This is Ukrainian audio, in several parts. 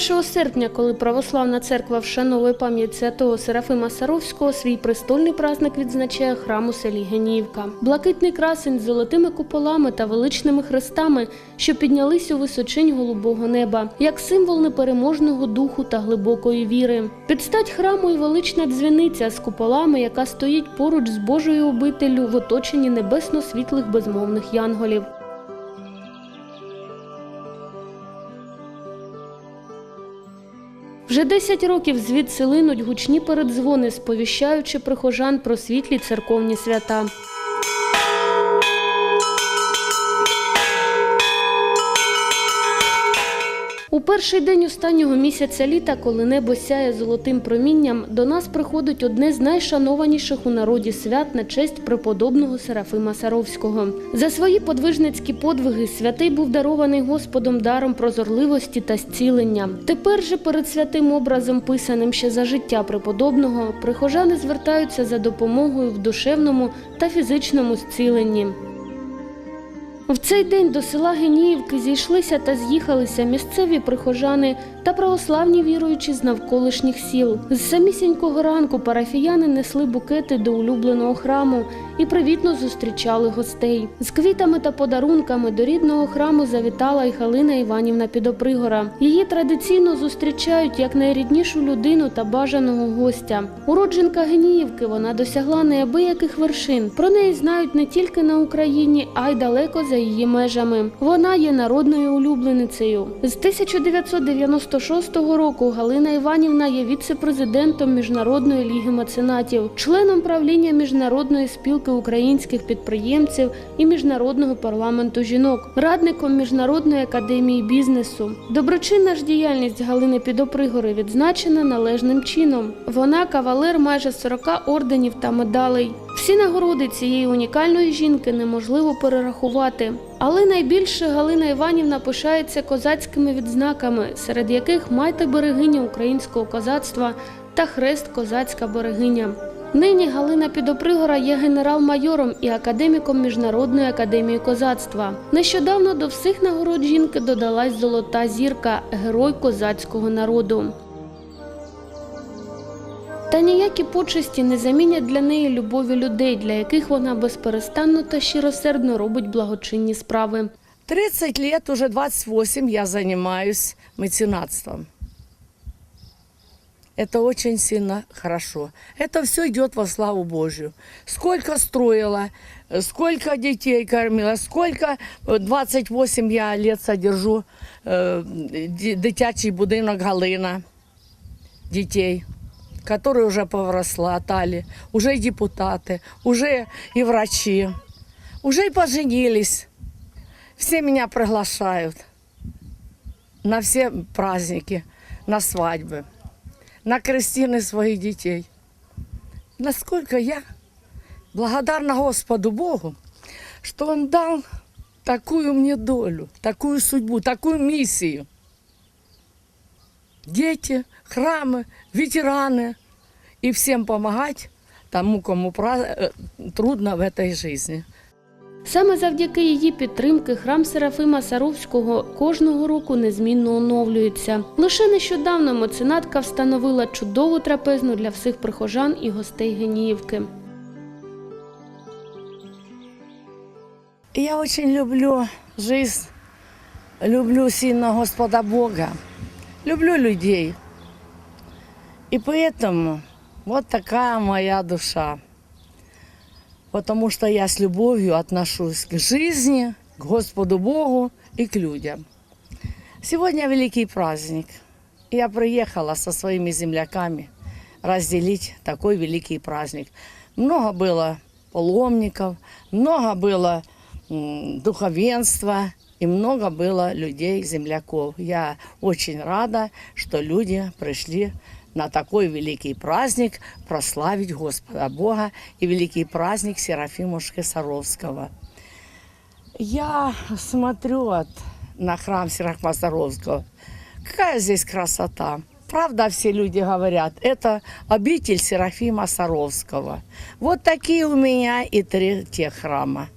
1 серпня, коли православна церква вшановує пам'ять святого Серафима Саровського, свій престольний праздник відзначає храм у селі Геніївка. Блакитний красень з золотими куполами та величними хрестами, що піднялись у височинь голубого неба, як символ непереможного духу та глибокої віри. Підстать храму і велична дзвіниця з куполами, яка стоїть поруч з Божою обителю в оточенні небесно-світлих безмовних янголів. Вже 10 років звідси линуть гучні передзвони, сповіщаючи прихожан про світлі церковні свята. У перший день останнього місяця літа, коли небо сяє золотим промінням, до нас приходить одне з найшанованіших у народі свят на честь преподобного Серафима Саровського. За свої подвижницькі подвиги святий був дарований Господом даром прозорливості та зцілення. Тепер же перед святим образом, писаним ще за життя преподобного, прихожани звертаються за допомогою в душевному та фізичному зціленні. В цей день до села Геніївки зійшлися та з'їхалися місцеві прихожани та православні віруючі з навколишніх сіл. З самісінького ранку парафіяни несли букети до улюбленого храму і привітно зустрічали гостей. З квітами та подарунками до рідного храму завітала й Галина Іванівна Підопригора. Її традиційно зустрічають як найріднішу людину та бажаного гостя. Уродженка Геніївки вона досягла неабияких вершин. Про неї знають не тільки на Україні, а й далеко за її межами. Вона є народною улюбленицею. З 1996 року Галина Іванівна є віце-президентом Міжнародної ліги меценатів, членом правління Міжнародної спілки українських підприємців і Міжнародного парламенту жінок, радником Міжнародної академії бізнесу. Доброчинна ж діяльність Галини Підопригори відзначена належним чином. Вона кавалер майже 40 орденів та медалей. Всі нагороди цієї унікальної жінки неможливо перерахувати. Але найбільше Галина Іванівна пишається козацькими відзнаками, серед яких майте берегиня українського козацтва та хрест козацька берегиня. Нині Галина Підопригора є генерал-майором і академіком Міжнародної академії козацтва. Нещодавно до всіх нагород жінки додалась золота зірка Герой козацького народу. Та ніякі почесті не замінять для неї любові людей, для яких вона безперестанно та щиросердно робить благочинні справи. 30 лет, уже 28 я занимаюсь меценатством. Это очень сильно хорошо. Это все идет во славу Божью. Сколько строила, э, сколько детей кормила, сколько, э, 28 я лет содержу э, ди- дитячий будинок Галина детей, которые уже повросла, тали, уже и депутаты, уже и врачи, уже и поженились. Все меня приглашают на все праздники, на свадьбы, на крестины своих детей. Насколько я благодарна Господу Богу, что Он дал такую мне долю, такую судьбу, такую миссию. Дети, храмы, ветераны и всем помогать тому, кому пра- э, трудно в этой жизни. Саме завдяки її підтримки храм Серафима Саровського кожного року незмінно оновлюється. Лише нещодавно меценатка встановила чудову трапезну для всіх прихожан і гостей Геніївки. Я очень люблю жизнь, люблю сильно Господа Бога, Люблю людей. И поэтому вот такая моя душа. Потому что я с любовью отношусь к жизни, к Господу Богу и к людям. Сегодня великий праздник. Я приехала со своими земляками разделить такой великий праздник. Много было паломников, много было духовенства и много было людей, земляков. Я очень рада, что люди пришли на такой великий праздник прославить Господа Бога и великий праздник Серафимушки Саровского. Я смотрю вот на храм Серафима Саровского. Какая здесь красота! Правда, все люди говорят, это обитель Серафима Саровского. Вот такие у меня и три тех храма.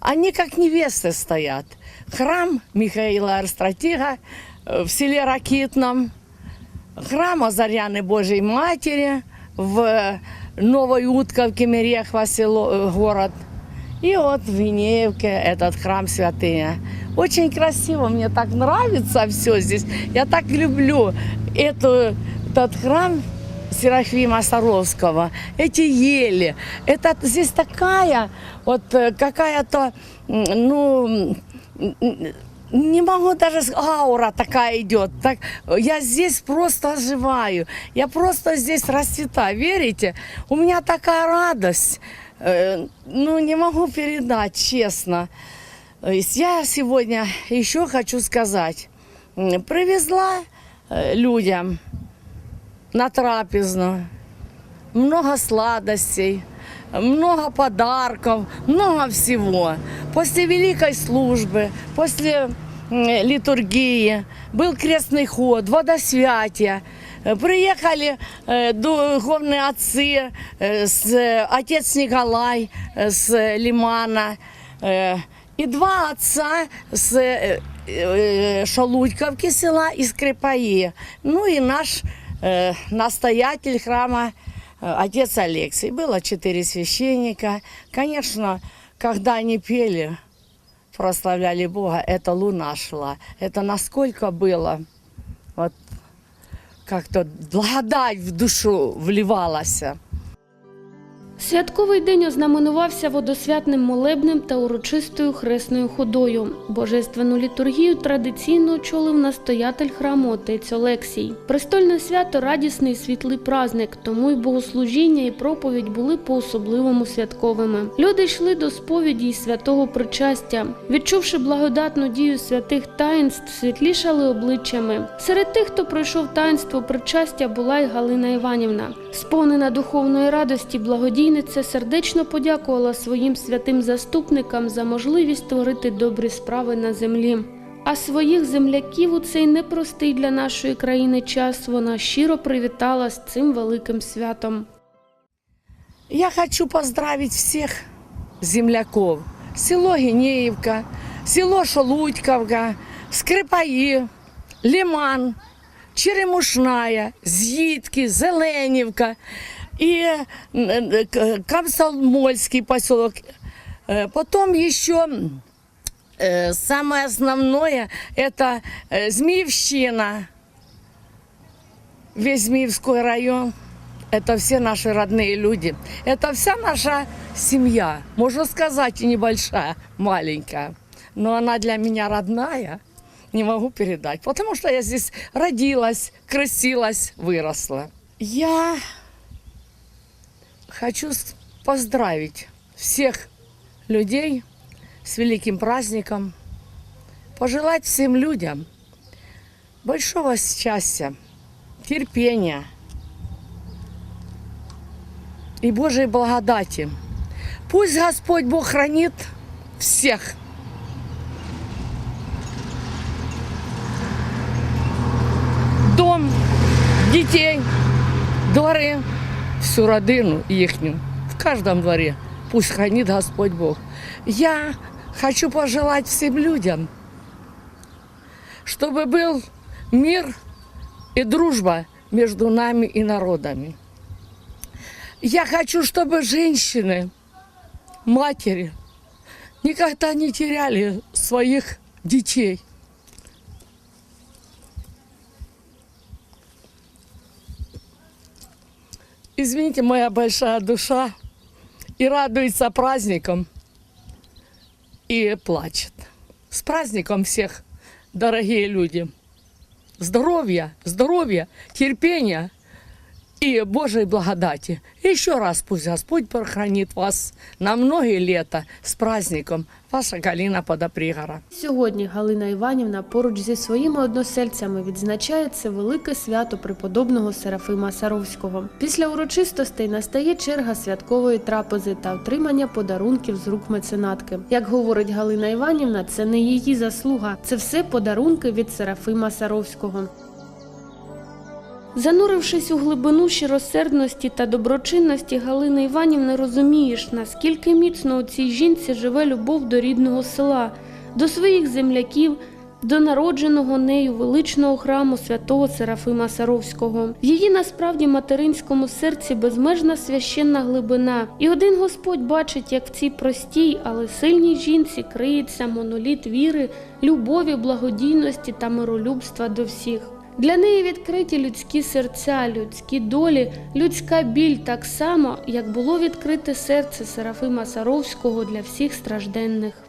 Они как невесты стоят. Храм Михаила Арстратига э, в селе Ракитном, храма Заряны Божьей Матери в Новой Утковке, Мерехва, село, э, город. И вот в Винеевке этот храм святыня. Очень красиво, мне так нравится все здесь. Я так люблю эту, этот храм Серафима Саровского, эти ели. Это здесь такая вот э, какая-то, ну, не могу даже, аура такая идет. Так, я здесь просто оживаю, я просто здесь расцветаю, верите? У меня такая радость, э, ну не могу передать, честно. Я сегодня еще хочу сказать, привезла э, людям на трапезну много сладостей, много подарков, много всего. После великой службы, после м, литургии был крестный ход, водосвятие. Э, Приехали э, духовные отцы, э, с, э, отец Николай э, с Лимана, э, и два отца с э, э, Шалудьковки села из Крепаи. Ну и наш э, настоятель храма э, отец Алексей. Было четыре священника. Конечно, когда они пели, прославляли Бога, это луна шла. Это насколько было, вот как-то благодать в душу вливалась. Святковий день ознаменувався водосвятним молебнем та урочистою хресною ходою. Божественну літургію традиційно очолив настоятель храму отець Олексій. Престольне свято радісний і світлий праздник, тому й богослужіння і проповідь були по-особливому святковими. Люди йшли до сповіді й святого причастя. Відчувши благодатну дію святих таїнств, світлішали обличчями. Серед тих, хто пройшов таїнство причастя, була й Галина Іванівна. Сповнена духовної радості, благодійниця сердечно подякувала своїм святим заступникам за можливість творити добрі справи на землі. А своїх земляків у цей непростий для нашої країни час вона щиро привітала з цим великим святом. Я хочу поздравить всех земляков. Село Генеевка, село Шелудьковка, Скрипаи, Лиман, Черемушная, Зитки, Зеленівка и э, к- Комсомольский поселок. Э, Потом еще э, самое основное это э, Змеевщина, весь Змеевской район. Это все наши родные люди. Это вся наша семья. Можно сказать, и небольшая, маленькая. Но она для меня родная. Не могу передать. Потому что я здесь родилась, красилась, выросла. Я хочу поздравить всех людей с великим праздником. Пожелать всем людям большого счастья, терпения – и Божьей благодати. Пусть Господь Бог хранит всех. Дом, детей, дворы, всю родину ихнюю, в каждом дворе. Пусть хранит Господь Бог. Я хочу пожелать всем людям, чтобы был мир и дружба между нами и народами. Я хочу, чтобы женщины, матери никогда не теряли своих детей. Извините, моя большая душа и радуется праздником, и плачет. С праздником всех, дорогие люди. Здоровья, здоровья, терпения и Божьей благодати. Еще раз пусть Господь прохранит вас на многие лета с праздником. Ваша Галина Подопригора. Сьогодні Галина Іванівна поруч зі своїми односельцями відзначає це велике свято преподобного Серафима Саровського. Після урочистостей настає черга святкової трапези та отримання подарунків з рук меценатки. Як говорить Галина Іванівна, це не її заслуга, це все подарунки від Серафима Саровського. Занурившись у глибину щиросердності та доброчинності Галини Іванівни, розумієш, наскільки міцно у цій жінці живе любов до рідного села, до своїх земляків до народженого нею величного храму святого Серафима Саровського. В її насправді материнському серці безмежна священна глибина. І один Господь бачить, як в цій простій, але сильній жінці криється моноліт віри, любові, благодійності та миролюбства до всіх. Для неї відкриті людські серця, людські долі, людська біль так само, як було відкрите серце Серафима Саровського для всіх стражденних.